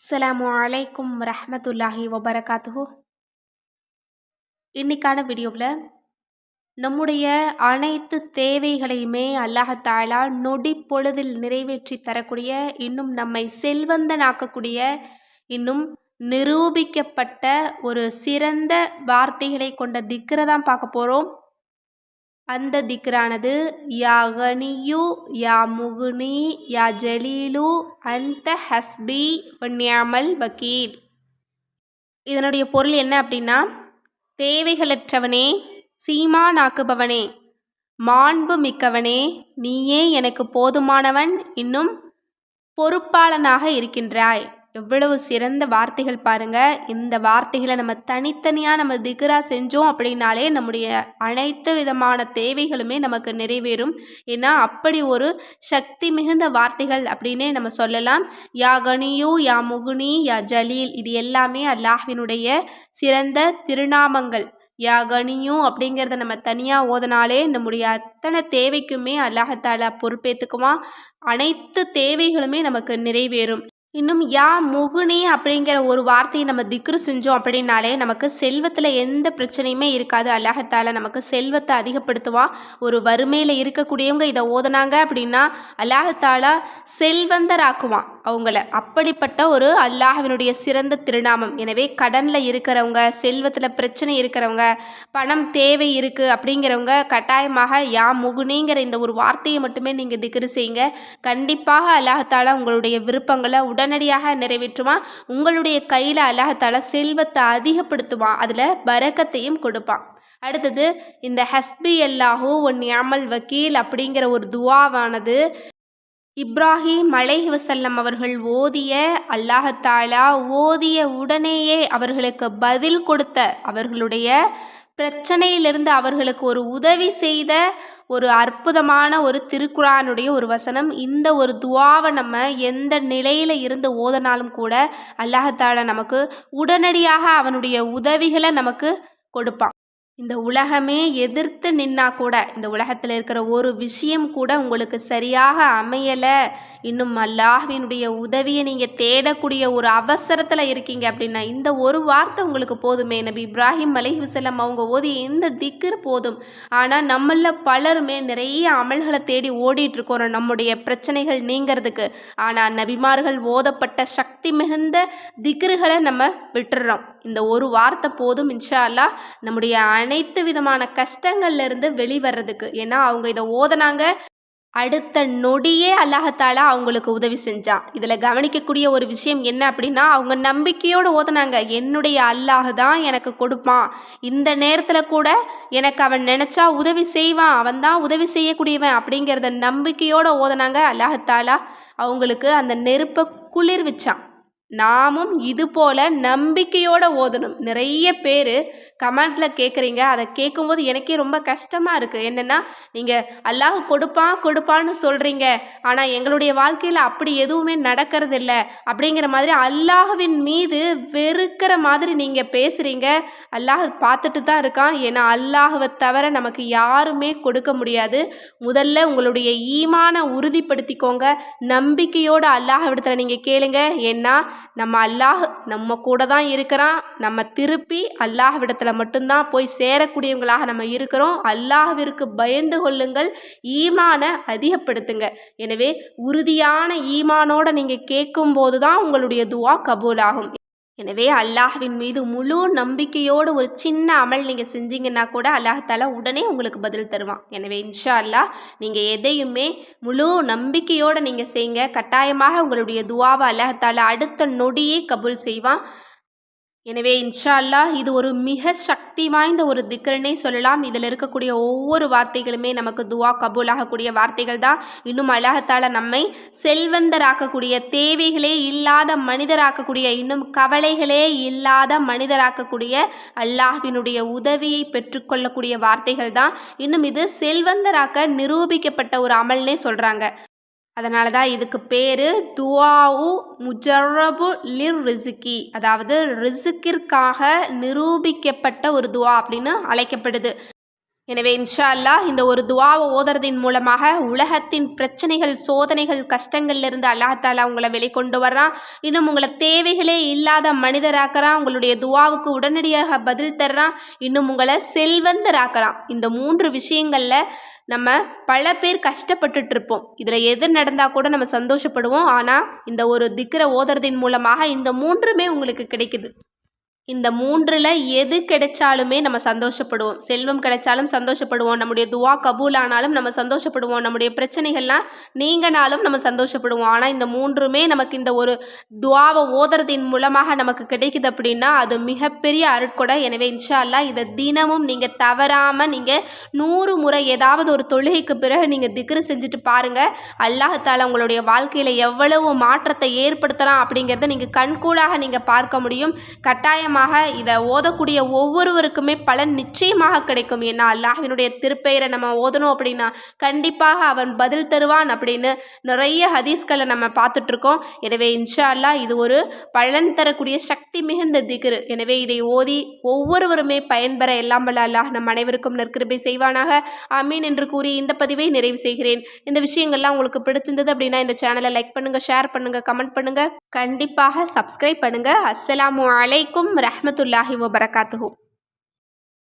அஸ்லாம் அலைக்கும் ரஹமத்துல்லாஹி வபரகாத்துஹு. இன்னைக்கான வீடியோவில் நம்முடைய அனைத்து தேவைகளையுமே அல்லாஹாலா நொடி பொழுதில் நிறைவேற்றி தரக்கூடிய இன்னும் நம்மை செல்வந்தனாக்கக்கூடிய இன்னும் நிரூபிக்கப்பட்ட ஒரு சிறந்த வார்த்தைகளை கொண்ட திக்கரை தான் பார்க்க போகிறோம் அந்த திக்ரானது யா கனியு யா முகுனி யா ஜலீலு அந்த ஹஸ்பி ஒன்யாமல் வக்கீல். இதனுடைய பொருள் என்ன அப்படின்னா தேவைகளற்றவனே சீமானாக்குபவனே மாண்பு மிக்கவனே நீயே எனக்கு போதுமானவன் இன்னும் பொறுப்பாளனாக இருக்கின்றாய். எவ்வளவு சிறந்த வார்த்தைகள் பாருங்கள் இந்த வார்த்தைகளை நம்ம தனித்தனியாக நம்ம திகரா செஞ்சோம் அப்படின்னாலே நம்முடைய அனைத்து விதமான தேவைகளுமே நமக்கு நிறைவேறும். ஏன்னா அப்படி ஒரு சக்தி மிகுந்த வார்த்தைகள் அப்படின்னே நம்ம சொல்லலாம். யா கனியு யா முகுனி யா ஜலீல் இது எல்லாமே அல்லாஹினுடைய சிறந்த திருநாமங்கள். யா கனியும் அப்படிங்கிறத நம்ம தனியாக ஓதனாலே நம்முடைய அத்தனை தேவைக்குமே அல்லாஹாலா பொறுப்பேற்றுக்குமா அனைத்து தேவைகளுமே நமக்கு நிறைவேறும். இன்னும் யா முகுனி அப்படிங்கிற ஒரு வார்த்தையை நம்ம திக்ரு செஞ்சோம் அப்படின்னாலே நமக்கு செல்வத்தில் எந்த பிரச்சனையுமே இருக்காது. அல்லாஹத்தால் நமக்கு செல்வத்தை அதிகப்படுத்துவான் ஒரு வறுமையில் இருக்கக்கூடியவங்க இதை ஓதுனாங்க அப்படின்னா அல்லாஹத்தாலா செல்வந்தராக்குவான். அவங்கள. அப்படிப்பட்ட ஒரு அல்லாஹவினுடைய சிறந்த திருநாமம். எனவே கடனில் இருக்கிறவங்க செல்வத்தில் பிரச்சனை இருக்கிறவங்க பணம் தேவை இருக்குது அப்படிங்கிறவங்க கட்டாயமாக யா முகுனிங்கிற இந்த ஒரு வார்த்தையை மட்டுமே நீங்கள் திக்ரு செய்யுங்க. கண்டிப்பாக அல்லாஹத்தால் உங்களுடைய விருப்பங்களை உடனடியாக நிறைவேற்றுவான் உங்களுடைய கையில் அல்லாஹத்தாலா செல்வத்தை அதிகப்படுத்துவான் அதில் பரக்கத்தையும் கொடுப்பான் அடுத்தது இந்த ஹஸ்பி அல்லாஹூ ஒன் யாமல் வக்கீல் அப்படிங்கிற ஒரு துவாவானது இப்ராஹிம் அலைஹிவசல்லம் அவர்கள் ஓதிய அல்லாஹத்தாலா ஓதிய உடனேயே அவர்களுக்கு பதில் கொடுத்த அவர்களுடைய பிரச்சனையிலிருந்து அவர்களுக்கு ஒரு உதவி செய்த ஒரு அற்புதமான ஒரு திருக்குறானுடைய ஒரு வசனம். இந்த ஒரு துவாவை நம்ம எந்த நிலையில் இருந்து ஓதனாலும் கூட அல்லாஹத்தாலா நமக்கு உடனடியாக அவனுடைய உதவிகளை நமக்கு கொடுப்பான். இந்த உலகமே எதிர்த்து நின்னா கூட இந்த உலகத்தில் இருக்கிற ஒரு விஷயம் கூட உங்களுக்கு சரியாக அமையலை. இன்னும் அல்லாஹ்வினுடைய உதவியை நீங்கள் தேடக்கூடிய ஒரு அவசரத்தில் இருக்கீங்க அப்படின்னா இந்த ஒரு வார்த்தை உங்களுக்கு போதுமே. நபி இப்ராஹிம் அலிஹிசல்லம் அவங்க ஓதி இந்த திக்கர் போதும். ஆனால் நம்மள பலருமே நிறைய அமல்களை தேடி ஓடிட்டுருக்கோம் நம்முடைய பிரச்சனைகள் நீங்கிறதுக்கு. ஆனால் நபிமார்கள் ஓதப்பட்ட சக்தி மிகுந்த திக்ருகளை நம்ம விட்டுறோம். இந்த ஒரு வார்த்தை போதும் இன்ஷா அல்லா நம்முடைய அனைத்து விதமான கஷ்டங்கள்லேருந்து வெளிவர்றதுக்கு. ஏன்னா அவங்க இதை ஓதனாங்க. அடுத்த நொடியே அல்லாஹத்தாலா அவங்களுக்கு உதவி செஞ்சான் இதில் கவனிக்கக்கூடிய ஒரு விஷயம் என்ன அப்படின்னா அவங்க நம்பிக்கையோடு ஓதுனாங்க. என்னுடைய அல்லாஹ் தான் எனக்கு கொடுப்பான். இந்த நேரத்தில் கூட எனக்கு அவன் நினச்சா உதவி செய்வான். அவன் தான் உதவி செய்யக்கூடியவன் அப்படிங்கிறத நம்பிக்கையோடு ஓதுனாங்க அல்லாஹத்தாலா அவங்களுக்கு அந்த நெருப்பை குளிர்விச்சான். நாமும் இது போல் நம்பிக்கையோடு ஓதணும். நிறைய பேர் கமெண்டில் கேட்குறீங்க அதை கேட்கும்போது எனக்கே ரொம்ப கஷ்டமாக இருக்குது என்னென்னா நீங்கள் அல்லாஹ் கொடுப்பான் கொடுப்பான்னு சொல்கிறீங்க ஆனால் எங்களுடைய வாழ்க்கையில் அப்படி எதுவுமே நடக்கிறது இல்லை அப்படிங்கிற மாதிரி அல்லாஹுவின் மீது வெறுக்கிற மாதிரி நீங்கள் பேசுகிறீங்க அல்லாஹ் பார்த்துட்டு தான் இருக்கான். ஏன்னா அல்லாஹுவை தவிர நமக்கு யாருமே கொடுக்க முடியாது. முதல்ல உங்களுடைய ஈமான உறுதிப்படுத்திக்கோங்க. நம்பிக்கையோடு அல்லாஹ் விடத்தில் நீங்கள் கேளுங்க. ஏன்னா நம்ம அல்லாஹ் நம்ம கூட தான் இருக்கிறான். நம்ம திருப்பி அல்லாஹ்விடத்தில் மட்டும்தான் போய் சேரக்கூடியவங்களாக நம்ம இருக்கிறோம். அல்லாஹ்விற்கு பயந்து கொள்ளுங்கள். ஈமானை அதிகப்படுத்துங்க. எனவே உறுதியான ஈமானோடு நீங்கள் கேட்கும்போது தான் உங்களுடைய துவா கபூலாகும். எனவே அல்லாஹ்வின் மீது முழு நம்பிக்கையோடு ஒரு சின்ன அமல் நீங்கள் செஞ்சீங்கன்னா கூட அல்லாஹால உடனே உங்களுக்கு பதில் தருவான். எனவே இன்ஷா அல்லாஹ் நீங்கள் எதையுமே முழு நம்பிக்கையோடு நீங்கள் செய்யுங்க கட்டாயமாக உங்களுடைய துவாவை அல்லாஹால அடுத்த நொடியே கபூல் செய்வான். எனவே இன்ஷா அல்லாஹ் இது ஒரு மிக சக்தி வாய்ந்த ஒரு திக்கர்னே சொல்லலாம். இதில் இருக்கக்கூடிய ஒவ்வொரு வார்த்தைகளுமே நமக்கு துவா கபூல் ஆகக்கூடிய வார்த்தைகள் தான். இன்னும் அழகத்தால் நம்மை செல்வந்தராக்கக்கூடிய தேவைகளே இல்லாத மனிதராக்கக்கூடிய இன்னும் கவலைகளே இல்லாத மனிதராக்கக்கூடிய அல்லாஹினுடைய உதவியை பெற்றுக்கொள்ளக்கூடிய வார்த்தைகள் தான். இன்னும் இது செல்வந்தராக்க நிரூபிக்கப்பட்ட ஒரு அமல்னே சொல்கிறாங்க அதனால தான் இதுக்கு பேர் துவாவு முஜரபு லிர் ரிசுக்கி அதாவது ரிசுக்கிற்காக நிரூபிக்கப்பட்ட ஒரு துவா அப்படின்னு அழைக்கப்படுது. எனவே இன்ஷா அல்லாஹ் இந்த ஒரு துவாவை ஓதுறதின் மூலமாக உலகத்தின் பிரச்சனைகள் சோதனைகள் கஷ்டங்கள்லேருந்து அல்லாஹாலா உங்களை வெளிக்கொண்டு வர்றான். இன்னும் உங்களை தேவைகளே இல்லாத மனிதராக்கிறான். உங்களுடைய துவாவுக்கு உடனடியாக பதில் தர்றான். இன்னும் உங்களை செல்வந்தராக்கிறான். இந்த மூன்று விஷயங்களில் நம்ம பல பேர் கஷ்டப்பட்டுட்டு இருப்போம் இதில் எது நடந்தால் கூட நம்ம சந்தோஷப்படுவோம். ஆனால் இந்த ஒரு திக்கரை ஓதுறதின் மூலமாக இந்த மூன்றுமே உங்களுக்கு கிடைக்குது. இந்த மூன்றில் எது கிடைச்சாலுமே நம்ம சந்தோஷப்படுவோம். செல்வம் கிடைச்சாலும் சந்தோஷப்படுவோம். நம்முடைய துவா கபூல் ஆனாலும் நம்ம சந்தோஷப்படுவோம். நம்முடைய பிரச்சனைகள்லாம் நீங்கனாலும் நம்ம சந்தோஷப்படுவோம். ஆனால் இந்த மூன்றுமே நமக்கு இந்த ஒரு துவாவை ஓதுறதின் மூலமாக நமக்கு கிடைக்குது அப்படின்னா அது மிகப்பெரிய அருட்கொடை. எனவே இன்ஷா அல்லா இதை தினமும் நீங்கள் தவறாமல் நீங்கள் நூறு முறை ஏதாவது ஒரு தொழுகைக்கு பிறகு நீங்கள் திக்ரு செஞ்சுட்டு பாருங்கள் அல்லாஹத்தால் உங்களுடைய வாழ்க்கையில் எவ்வளவு மாற்றத்தை ஏற்படுத்தலாம் அப்படிங்கிறத நீங்கள் கண்கூடாக நீங்கள் பார்க்க முடியும். கட்டாயமாக இதை ஓதக்கூடிய ஒவ்வொருவருக்குமே பலன் நிச்சயமாக கிடைக்கும். ஏன்னா அல்லாஹினுடைய திருப்பெயரை நம்ம ஓதணும் அப்படின்னா கண்டிப்பாக அவன் பதில் தருவான் அப்படின்னு நிறைய ஹதீஸ்களை நம்ம பார்த்துட்ருக்கோம். எனவே இன்ஷா அல்லாஹ் இது ஒரு பலன் தரக்கூடிய சக்தி மிகுந்த திகரு. எனவே இதை ஓதி ஒவ்வொருவருமே பயன்பெற எல்லாம் வல்ல அல்லாஹ் நம் அனைவருக்கும் நற்கிருபை செய்வானாக. அமீன் என்று கூறி இந்த பதிவை நிறைவு செய்கிறேன். இந்த விஷயங்கள்லாம் உங்களுக்கு பிடிச்சிருந்தது அப்படின்னா இந்த சேனலை லைக் பண்ணுங்கள் ஷேர் பண்ணுங்கள் கமெண்ட் பண்ணுங்கள் கண்டிப்பாக சப்ஸ்கிரைப் பண்ணுங்கள் அஸ்ஸலாமு அலைக்கும் ரஹ்மத்துல்லாஹி வபரகாத்துஹு